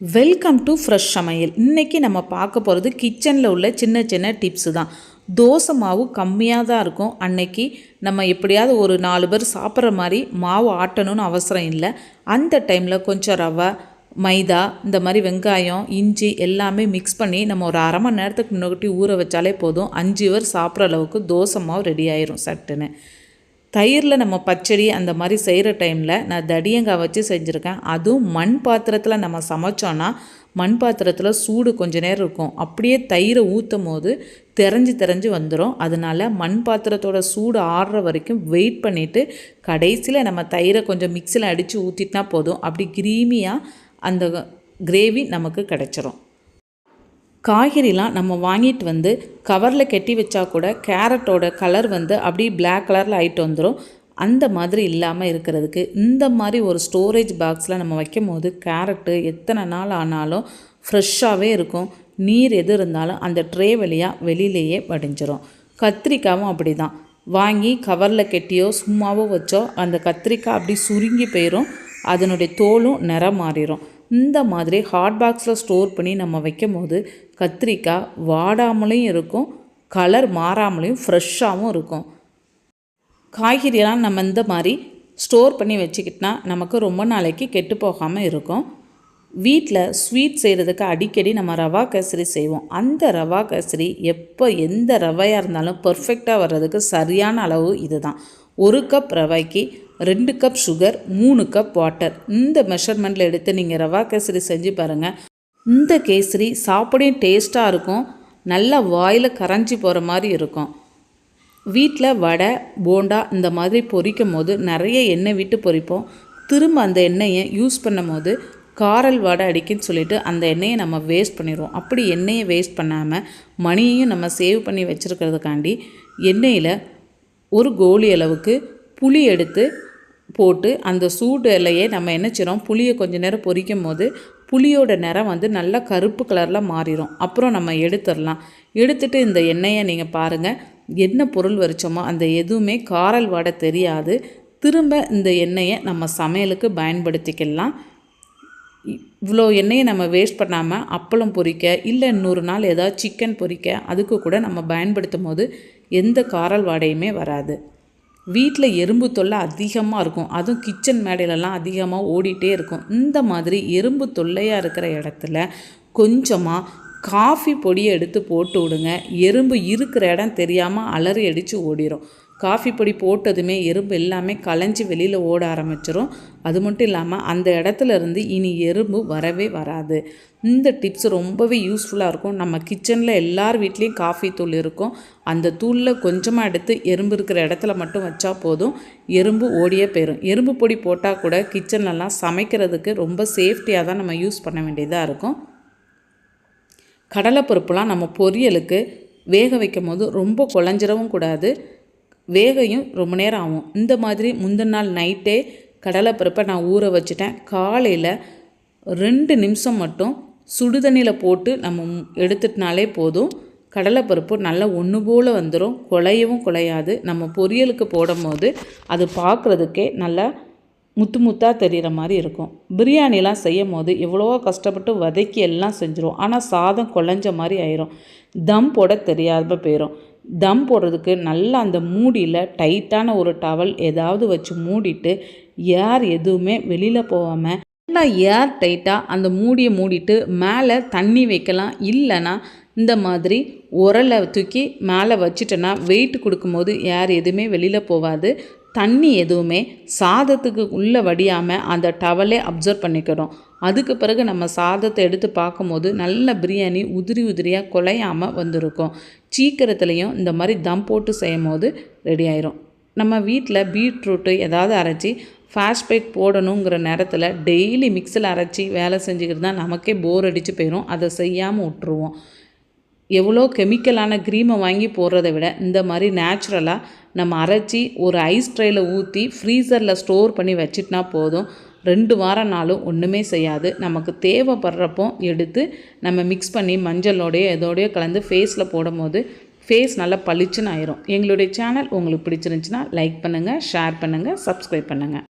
Welcome to fresh சமையல் இன்றைக்கி நம்ம பார்க்க போகிறது கிச்சனில் உள்ள சின்ன சின்ன டிப்ஸு தான். தோசை மாவு கம்மியாக தான் இருக்கும். அன்னைக்கு நம்ம எப்படியாவது ஒரு நாலு பேர் சாப்பிட்ற மாதிரி மாவு ஆட்டணும்னு அவசரம் இல்லை. அந்த டைமில் கொஞ்சம் ரவை மைதா இந்த மாதிரி வெங்காயம் இஞ்சி எல்லாமே மிக்ஸ் பண்ணி நம்ம ஒரு அரை மணி நேரத்துக்கு முன்னாடி ஊற வச்சாலே போதும். அஞ்சு பேர் சாப்பிட்ற அளவுக்கு தோசை மாவு ரெடி ஆயிரும் சட்டுன்னு. தயிரில் நம்ம பச்சடி அந்த மாதிரி செய்கிற டைமில் நான் தடியங்காய் வச்சு செஞ்சுருக்கேன். அதுவும் மண் பாத்திரத்தில் நம்ம சமைச்சோன்னா மண் பாத்திரத்தில் சூடு கொஞ்ச நேரம் இருக்கும். அப்படியே தயிரை ஊற்றும் போது தெரிஞ்சு தெரிஞ்சு வந்துடும் அதனால் மண் பாத்திரத்தோட சூடு ஆடுற வரைக்கும் வெயிட் பண்ணிவிட்டு கடைசியில் நம்ம தயிரை கொஞ்சம் மிக்சியில் அடித்து ஊற்றிட்டா போதும். அப்படி கிரீமியாக அந்த கிரேவி நமக்கு கிடச்சிரும். காய்கறிலாம் நம்ம வாங்கிட்டு வந்து கவரில் கட்டி வச்சா கூட கேரட்டோட கலர் வந்து அப்படியே பிளாக் கலரில் ஆகிட்டு வந்துடும் அந்த மாதிரி இல்லாமல் இருக்கிறதுக்கு இந்த மாதிரி ஒரு ஸ்டோரேஜ் பாக்ஸில் நம்ம வைக்கும் போது கேரட்டு எத்தனை நாள் ஆனாலும் ஃப்ரெஷ்ஷாகவே இருக்கும். நீர் எது இருந்தாலும் அந்த ட்ரே வழியாக வெளியிலேயே வடிஞ்சிரும். கத்திரிக்காவும் அப்படி தான் வாங்கி கவரில் கெட்டியோ சும்மாவோ வச்சோ அந்த கத்திரிக்காய் அப்படி சுருங்கி போயிடும் அதனுடைய தோலும் நிறம் மாறிடும் இந்த மாதிரி ஹாட் பாக்ஸில் ஸ்டோர் பண்ணி நம்ம வைக்கும் போது கத்திரிக்காய் வாடாமலையும் இருக்கும் கலர் மாறாமலையும் ஃப்ரெஷ்ஷாகவும் இருக்கும். காய்கறியெல்லாம் நம்ம இந்த மாதிரி ஸ்டோர் பண்ணி வச்சுக்கிட்டோன்னா நமக்கு ரொம்ப நாளைக்கு கெட்டு போகாமல் இருக்கும். வீட்டில் ஸ்வீட் செய்கிறதுக்கு அடிக்கடி நம்ம ரவா கேசரி செய்வோம். அந்த ரவா கேசரி எப்போ எந்த ரவையாக இருந்தாலும் பர்ஃபெக்டாக வர்றதுக்கு சரியான அளவு இதுதான். ஒரு கப் ரவைக்கு ரெண்டு கப் சுகர் மூணு கப் வாட்டர் இந்த மெஷர்மெண்ட்டில் எடுத்து நீங்கள் ரவா கேசரி செஞ்சு பாருங்கள் இந்த கேசரி சாப்பிடையும் டேஸ்ட்டாக இருக்கும். நல்லா வாயில் கரைஞ்சி போகிற மாதிரி இருக்கும். வீட்டில் வடை போண்டா இந்த மாதிரி பொரிக்கும் போது நிறைய எண்ணெய் விட்டு பொரிப்போம். திரும்ப அந்த எண்ணெயை யூஸ் பண்ணும் போது காரல் வடை அடிக்குன்னு சொல்லிட்டு அந்த எண்ணெயை நம்ம வேஸ்ட் பண்ணிடுவோம். அப்படி எண்ணெயை வேஸ்ட் பண்ணாமல் மணியையும் நம்ம சேவ் பண்ணி வச்சுருக்கிறதுக்காண்டி எண்ணெயில் ஒரு கோலி அளவுக்கு புளி எடுத்து போட்டு அந்த சூடுலையே நம்ம என்ன செய்கிறோம் புளியை கொஞ்சம் நேரம் பொரிக்கும் போது புளியோட நிறம் வந்து நல்லா கருப்பு கலரில் மாறிடும் அப்புறம் நம்ம எடுத்துடலாம். எடுத்துட்டு இந்த எண்ணெயை நீங்கள் பாருங்கள் என்ன பொருள் வரிச்சோமோ அந்த எதுவுமே காரல் வாடை தெரியாது. திரும்ப இந்த எண்ணெயை நம்ம சமையலுக்கு பயன்படுத்திக்கலாம். இவ்வளோ எண்ணெயை நம்ம வேஸ்ட் பண்ணாமல் அப்பளம் பொரிக்க இல்லை இன்னொரு நாள் ஏதாவது சிக்கன் பொரிக்க அதுக்கு கூட நம்ம பயன்படுத்தும் போது எந்த காரல் வாடையுமே வராது. வீட்டில் எறும்பு தொல்லை அதிகமாக இருக்கும். அதுவும் கிச்சன் மேடையிலலாம் அதிகமாக ஓடிட்டே இருக்கும். இந்த மாதிரி எறும்பு தொல்லையாக இருக்கிற இடத்துல கொஞ்சமாக காஃபி பொடியை எடுத்து போட்டு விடுங்க. எறும்பு இருக்கிற இடம் தெரியாமல் அலறி அடித்து ஓடிடும் காஃபி பொடி போட்டதுமே எறும்பு எல்லாமே களைஞ்சி வெளியில் ஓட ஆரம்பிச்சிடும் அது மட்டும் இல்லாமல் அந்த இடத்துல இருந்து இனி எறும்பு வரவே வராது. இந்த டிப்ஸ் ரொம்பவே யூஸ்ஃபுல்லாக இருக்கும். நம்ம கிச்சனில் எல்லார் வீட்லேயும் காஃபி தூள் இருக்கும். அந்த தூளில் கொஞ்சமாக எடுத்து எறும்பு இருக்கிற இடத்துல மட்டும் வச்சா போதும். எறும்பு ஓடியே போயிடும் எறும்பு பொடி போட்டால் கூட கிச்சன்லலாம் சமைக்கிறதுக்கு ரொம்ப சேஃப்டியாக தான் நம்ம யூஸ் பண்ண வேண்டியதாக இருக்கும். கடலைப்பருப்புலாம் நம்ம பொரியலுக்கு வேக வைக்கும் போது ரொம்ப குழஞ்சிடவும் கூடாது. வேகையும் ரொம்ப நேரம் ஆகும். இந்த மாதிரி முந்தின நாள் நைட்டே கடலைப்பருப்பை நான் ஊற வச்சுட்டேன். காலையில் ரெண்டு நிமிஷம் மட்டும் சுடுதண்ணியில் போட்டு நம்ம எடுத்துட்டினாலே போதும். கடலைப்பருப்பு நல்லா ஒன்று போல் வந்துடும் குலையவும் குலையாது நம்ம பொரியலுக்கு போடும்போது அது பார்க்குறதுக்கே நல்லா முத்து முத்தாக தெரிகிற மாதிரி இருக்கும். பிரியாணிலாம் செய்யும் போது எவ்வளவோ கஷ்டப்பட்டு வதக்கி எல்லாம் செஞ்சிடும் ஆனால் சாதம் குழஞ்ச மாதிரி ஆயிரும். தம் போட தெரியாத போயிடும் தம் போடுறதுக்கு நல்லா அந்த மூடியில் டைட்டான ஒரு டவல் ஏதாவது வச்சு மூடிட்டு ஏர் எதுவுமே வெளியில் போகாமல் நல்லா ஏர் டைட்டாக அந்த மூடியை மூடிட்டு மேலே தண்ணி வைக்கலாம். இல்லைன்னா இந்த மாதிரி உரலை தூக்கி மேலே வச்சுட்டோன்னா வெயிட் கொடுக்கும்போது ஏர் எதுவுமே வெளியில் போகாது. தண்ணி எதுவுமே சாதத்துக்கு உள்ளே வடியாமல் அந்த டவலே அப்சர்வ் பண்ணிக்கிறோம். அதுக்கு பிறகு நம்ம சாதத்தை எடுத்து பார்க்கும்போது நல்ல பிரியாணி உதிரி உதிரியாக குலையாமல் வந்திருக்கும். சீக்கிரத்துலேயும் இந்த மாதிரி தம் போட்டு செய்யும் போது ரெடி ஆயிரும். நம்ம வீட்டில் பீட்ரூட்டு ஏதாவது அரைச்சி ஃபேஸ்பேக் போடணுங்கிற நேரத்தில் டெய்லி மிக்சியில் அரைச்சி வேலை செஞ்சுக்கிட்டு தான் நமக்கே போர் அடித்து போயிடும் அதை செய்யாமல் விட்டுருவோம். எவ்வளோ கெமிக்கலான க்ரீமை வாங்கி போடுறத விட இந்த மாதிரி நேச்சுரலாக நம்ம அரைச்சி ஒரு ஐஸ் ட்ரேயில் ஊற்றி ஃப்ரீசரில் ஸ்டோர் பண்ணி வச்சிட்டனா போதும். ரெண்டு வாரம் நாளும் ஒன்றுமே செய்யாது. நமக்கு தேவைப்படுறப்போ எடுத்து நம்ம மிக்ஸ் பண்ணி மஞ்சளோடையோ எதோடையோ கலந்து ஃபேஸில் போடும் போது ஃபேஸ் நல்லா பளிச்சுன்னு ஆயிரும். எங்களுடைய சேனல் உங்களுக்கு பிடிச்சிருந்துச்சின்னா லைக் பண்ணுங்கள் ஷேர் பண்ணுங்கள் சப்ஸ்கிரைப் பண்ணுங்கள்